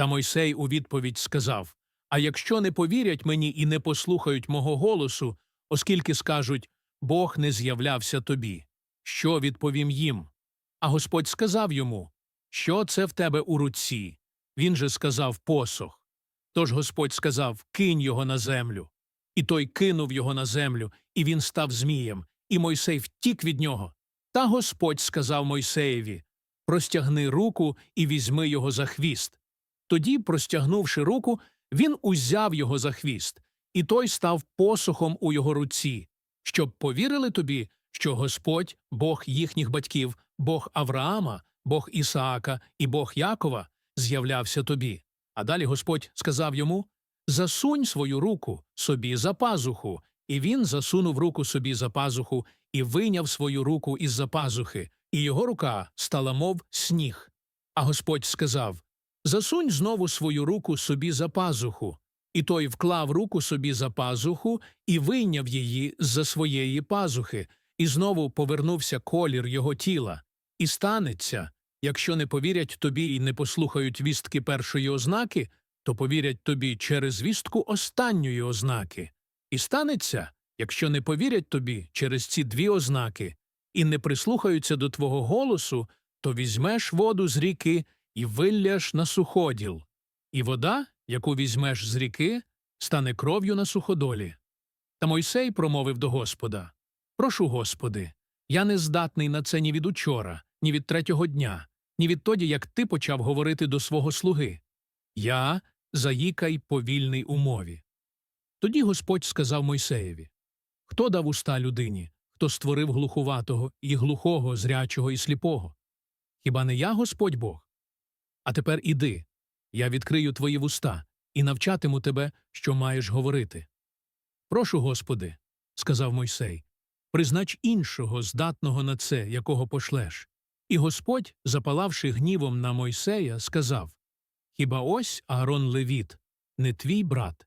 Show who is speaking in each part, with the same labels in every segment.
Speaker 1: Та Мойсей у відповідь сказав А якщо не повірять мені і не послухають мого голосу, оскільки скажуть Бог не з'являвся тобі, що відповім їм? А Господь сказав йому Що це в тебе у руці? Він же сказав посох. Тож Господь сказав Кинь його на землю. І той кинув його на землю, і він став змієм, і Мойсей втік від нього. Та Господь сказав Мойсеєві Простягни руку і візьми його за хвіст. Тоді, простягнувши руку, він узяв його за хвіст, і той став посохом у його руці, щоб повірили тобі, що Господь, Бог їхніх батьків, Бог Авраама, Бог Ісаака і Бог Якова з'являвся тобі. А далі Господь сказав йому Засунь свою руку собі за пазуху. І він засунув руку собі за пазуху і вийняв свою руку із за пазухи, і його рука стала мов сніг. А Господь сказав Засунь знову свою руку собі за пазуху. І той вклав руку собі за пазуху і вийняв її з-за своєї пазухи, і знову повернувся колір його тіла. І станеться, якщо не повірять тобі і не послухають вістки першої ознаки, то повірять тобі через вістку останньої ознаки. І станеться, якщо не повірять тобі через ці дві ознаки і не прислухаються до твого голосу, то візьмеш воду з ріки і вилляш на суходіл, і вода, яку візьмеш з ріки, стане кров'ю на суходолі. Та Мойсей промовив до Господа Прошу, Господи, я не здатний на це ні від учора, ні від третього дня, ні відтоді, як ти почав говорити до свого слуги. Я заїкай повільний у мові. Тоді Господь сказав Мойсеєві Хто дав уста людині, хто створив глухуватого і глухого, зрячого і сліпого? Хіба не я Господь Бог? А тепер іди, я відкрию твої вуста і навчатиму тебе, що маєш говорити. Прошу, Господи, сказав Мойсей, признач іншого, здатного на це, якого пошлеш. І Господь, запалавши гнівом на Мойсея, сказав Хіба ось Аарон Левіт, не твій брат?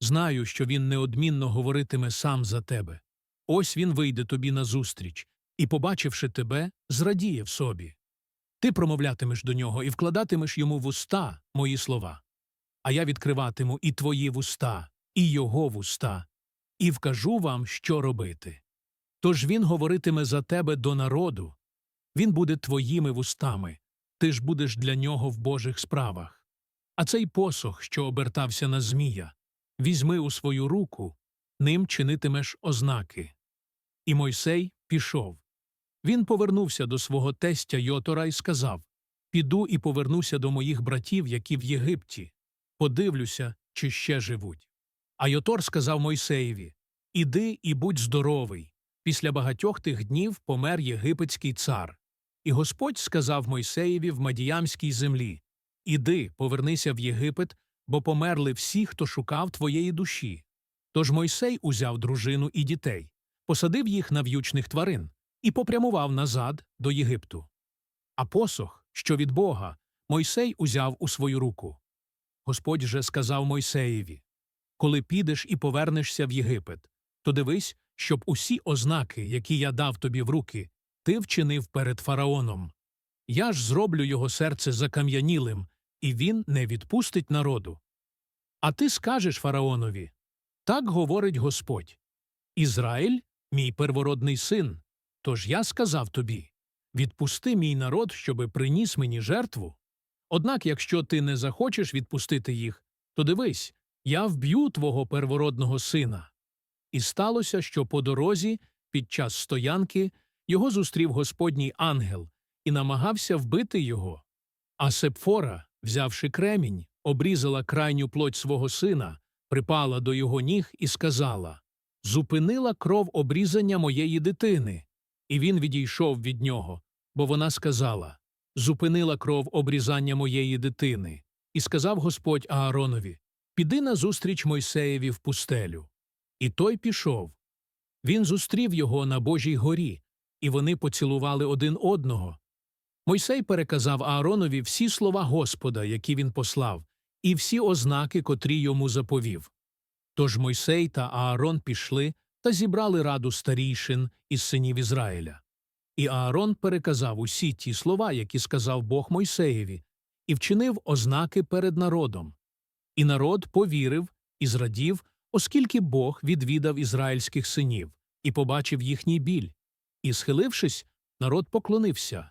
Speaker 1: Знаю, що він неодмінно говоритиме сам за тебе. Ось він вийде тобі назустріч і, побачивши тебе, зрадіє в собі. Ти промовлятимеш до нього і вкладатимеш йому в уста мої слова. А я відкриватиму і твої вуста, і його вуста, і вкажу вам, що робити. Тож він говоритиме за тебе до народу, він буде твоїми вустами, ти ж будеш для нього в Божих справах. А цей посох, що обертався на змія, візьми у свою руку, ним чинитимеш ознаки. І Мойсей пішов. Він повернувся до свого тестя Йотора і сказав Піду і повернуся до моїх братів, які в Єгипті. Подивлюся, чи ще живуть. А Йотор сказав Мойсеєві Іди і будь здоровий. Після багатьох тих днів помер єгипетський цар. І Господь сказав Мойсеєві в Мадіямській землі Іди, повернися в Єгипет, бо померли всі, хто шукав твоєї душі. Тож Мойсей узяв дружину і дітей, посадив їх на в'ючних тварин і попрямував назад до Єгипту. А посох, що від Бога, Мойсей узяв у свою руку. Господь же сказав Мойсеєві Коли підеш і повернешся в Єгипет, то дивись, щоб усі ознаки, які я дав тобі в руки, ти вчинив перед фараоном. Я ж зроблю його серце закам'янілим, і він не відпустить народу. А ти скажеш фараонові так говорить Господь Ізраїль, мій первородний син. Тож я сказав тобі відпусти мій народ, щоби приніс мені жертву. Однак, якщо ти не захочеш відпустити їх, то дивись я вб'ю твого первородного сина. І сталося, що по дорозі, під час стоянки, його зустрів Господній ангел і намагався вбити його. А Сепфора, взявши кремінь, обрізала крайню плоть свого сина, припала до його ніг і сказала Зупинила кров обрізання моєї дитини. І він відійшов від нього, бо вона сказала Зупинила кров обрізання моєї дитини. І сказав Господь Ааронові Піди назустріч Мойсеєві в пустелю. І той пішов. Він зустрів його на Божій горі, і вони поцілували один одного. Мойсей переказав Ааронові всі слова Господа, які він послав, і всі ознаки, котрі йому заповів. Тож Мойсей та Аарон пішли та зібрали раду старійшин із синів Ізраїля. І Аарон переказав усі ті слова, які сказав Бог Мойсеєві, і вчинив ознаки перед народом. І народ повірив і зрадів, оскільки Бог відвідав ізраїльських синів і побачив їхній біль. І, схилившись, народ поклонився